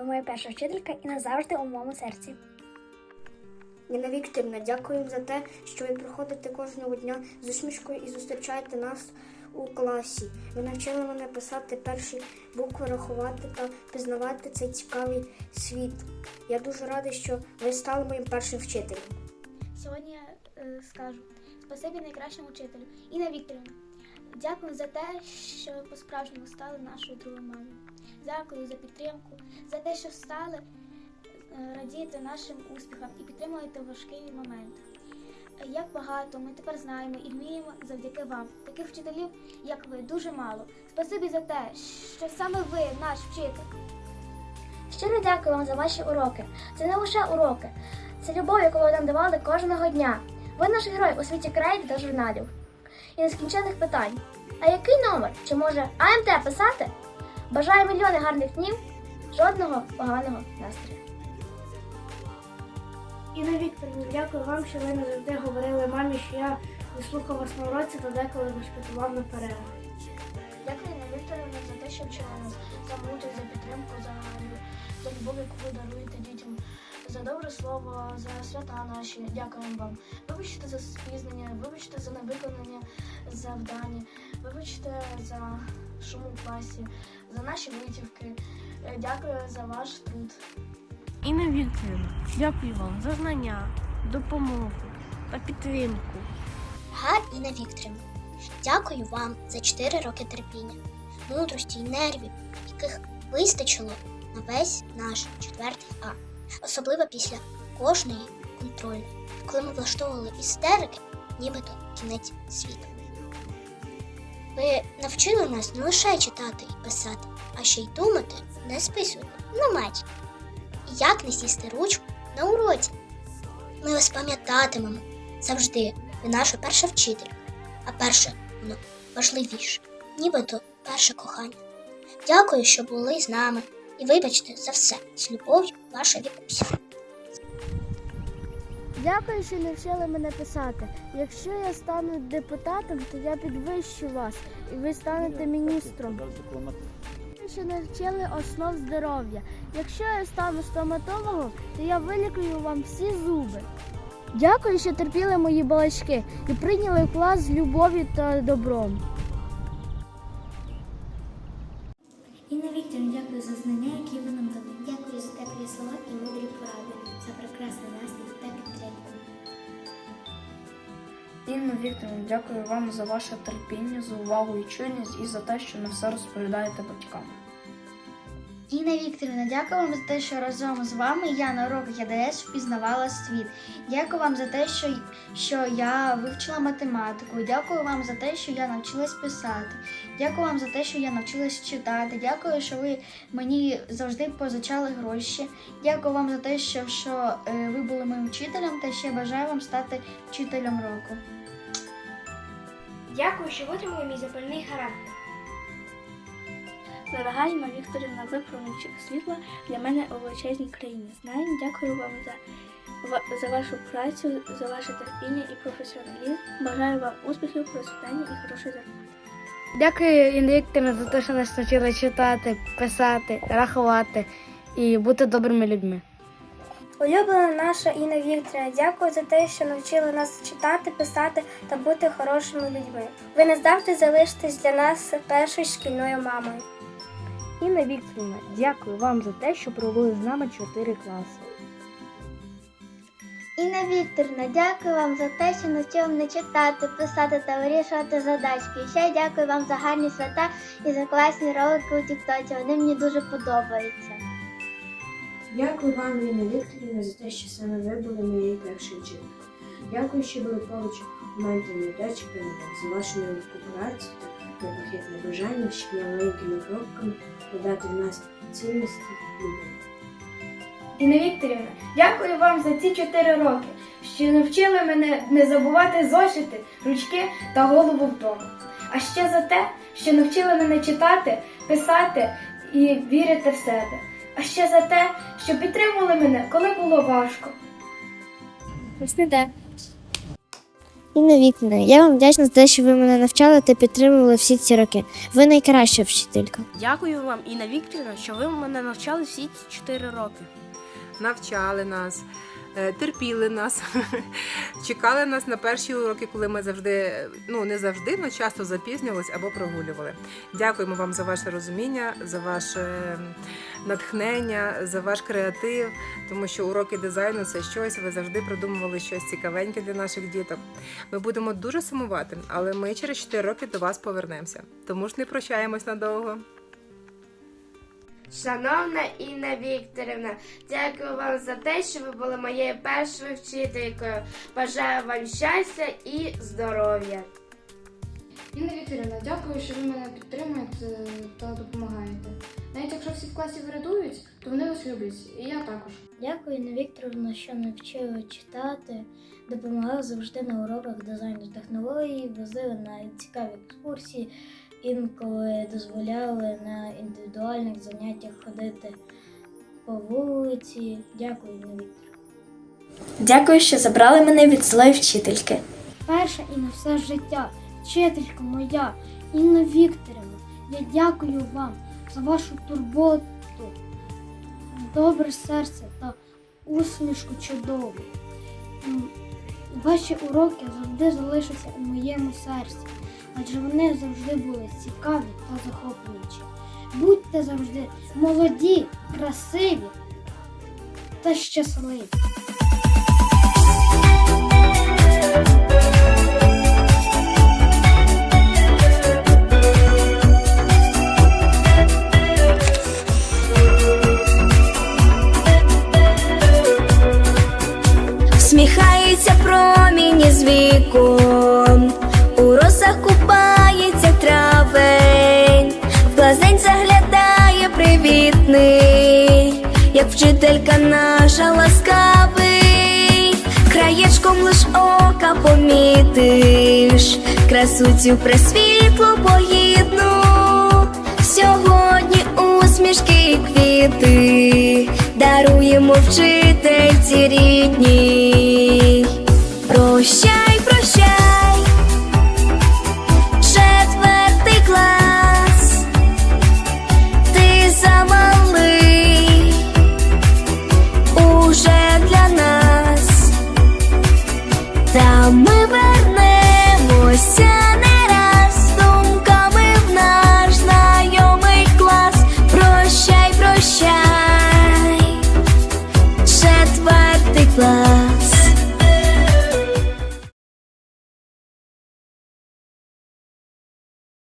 Ви моя перша вчителька і назавжди у моєму серці. Ніна Вікторівна, дякую за те, що ви приходите кожного дня з усмішкою і зустрічаєте нас у класі. Ви навчили мене писати перші букви, рахувати та пізнавати цей цікавий світ. Я дуже радий, що ви стали моїм першим вчителем. Сьогодні я е, скажу спасибі найкращому вчителю Інна Вікторівна. Дякую за те, що ви по-справжньому стали нашою другою мамою. Дякую за підтримку, за те, що встали, е, радієте нашим успіхам і підтримуєте важкий момент. Як багато ми тепер знаємо і вміємо завдяки вам. Таких вчителів, як ви, дуже мало. Спасибі за те, що саме ви наш вчитель. Щиро дякую вам за ваші уроки. Це не лише уроки, це любов, яку ви нам давали кожного дня. Ви наш герой у світі крейд та журналів. І нескінчених питань. А який номер? Чи може АМТ писати? Бажаю мільйони гарних днів, жодного поганого настрою. Інна Вікторівна, дякую вам, що ви не завжди говорили мамі, що я не слухав вас на уроці та деколи бешкетував на перервах. Дякую Інна Вікторівна за те, що вчили нас, за мудрість, за підтримку, за, за любов, яку ви даруєте дітям, за добре слово, за свята наші. Дякуємо вам. Вибачте за спізнення, вибачте за невиконання завдання, вибачте за шум у класі, за наші витівки. Е, Дякую за ваш труд. Інна Вікторівна, дякую вам за знання, допомогу та підтримку. Гар Інна Вікторівна, дякую вам за 4 роки терпіння, мудрості і нервів, яких вистачило на весь наш четвертий А, особливо після кожної контрольної, коли ми влаштовували істерики, нібито кінець світу. Ви навчили нас не лише читати і писати, а ще й думати, не списувати на. І як не сісти ручку на уроці. Ми вас пам'ятатимемо завжди. Ви наша перша вчитель, а перше воно важливіше, нібито перше кохання. Дякую, що були з нами, і вибачте за все з любов'ю, ваша Вікуся. Дякую, що навчили мене писати. Якщо я стану депутатом, то я підвищу вас, і ви станете міністром. Дякую, що навчили основ здоров'я. Якщо я стану стоматологом, то я вилікую вам всі зуби. Дякую, що терпіли мої балачки і прийняли клас з любов'ю та добром. Інна Вікторівна, дякую за знання, які ви нам дали. Дякую за теплі слова і мудрі поради, за прекрасний настрій Інна Вікторівна, дякую вам за ваше терпіння, за увагу і чуйність і за те, що на все розповідаєте батькам. Інна Вікторівна, дякую вам за те, що разом з вами я на уроках ЄДС впізнавала світ. Дякую вам за те, що, що я вивчила математику. Дякую вам за те, що я навчилась писати. Дякую вам за те, що я навчилась читати. Дякую, що ви мені завжди позичали гроші. Дякую вам за те, що, що е, ви були моїм вчителем, та ще бажаю вам стати вчителем року. Дякую, що витримали мій запальний характер. Дорога Інна Вікторівна, ви промінчик світла для мене у величезній країні. Знаю, дякую вам за, за вашу працю, за ваше терпіння і професіоналізм. Бажаю вам успіхів, процвітання і хорошої зарплати. Дякую, Інна Вікторівна, за те, що нас навчили читати, писати, рахувати і бути добрими людьми. Улюблена наша Інна Вікторівна, дякую за те, що навчили нас читати, писати та бути хорошими людьми. Ви не завжди залишитесь для нас першою шкільною мамою. Інна Вікторівна, дякую вам за те, що провели з нами чотири класи. Інна Вікторівна, дякую вам за те, що навчили мене читати, писати та вирішувати задачки. І ще дякую вам за гарні свята і за класні ролики у Тіктоці. Вони мені дуже подобаються. Дякую вам, Інна Вікторівна, за те, що саме ви були моєю першою вчителькою. Дякую, що були поруч у моменти невдачі перемог за вашу нелегку та непохитне бажання, щоб я маленькими кроками додати в нас цінності любові. Інна Вікторівна, дякую вам за ці чотири роки, що навчили мене не забувати зошити, ручки та голову вдома. А ще за те, що навчили мене читати, писати і вірити в себе. А ще за те, що підтримували мене, коли було важко. Ось не де. Інна вікна. я вам вдячна за те, що ви мене навчали та підтримували всі ці роки. Ви найкраща вчителька. Дякую вам, Інна Вікторівна, що ви мене навчали всі ці 4 роки. навчали нас, терпіли нас, чекали нас на перші уроки, коли ми завжди, ну не завжди, але часто запізнювалися або прогулювали. Дякуємо вам за ваше розуміння, за ваше натхнення, за ваш креатив, тому що уроки дизайну це щось. Ви завжди придумували щось цікавеньке для наших діток. Ми будемо дуже сумувати, але ми через 4 роки до вас повернемося. Тому ж не прощаємось надовго. Шановна Інна Вікторівна, дякую вам за те, що ви були моєю першою вчителькою. Бажаю вам щастя і здоров'я. Інна Вікторівна, дякую, що ви мене підтримуєте та допомагаєте. Навіть якщо всі в класі врядують, то вони вас люблять, і я також. Дякую, Інна Вікторовна, що навчила читати, допомагала завжди на уроках дизайну технологій, возили на цікаві екскурсії, інколи дозволяли на індивідуальних заняттях ходити по вулиці. Дякую, Вікторівна. Дякую, що забрали мене від злої вчительки. Перша і на все життя, вчителька моя, Інна Вікторівна, я дякую вам за вашу турботу, добре серце та усмішку чудову. Ваші уроки завжди залишаться у моєму серці, адже вони завжди були цікаві та захоплюючі. Будьте завжди молоді, красиві та щасливі. Всміхається промінь з вікон, у росах купається травень, в глазень заглядає привітний, як вчителька наша ласкавий, краєчком лиш ока помітиш, красу цю пресвітлу погідну, сьогодні усмішки і квіти даруємо вчительці рідні.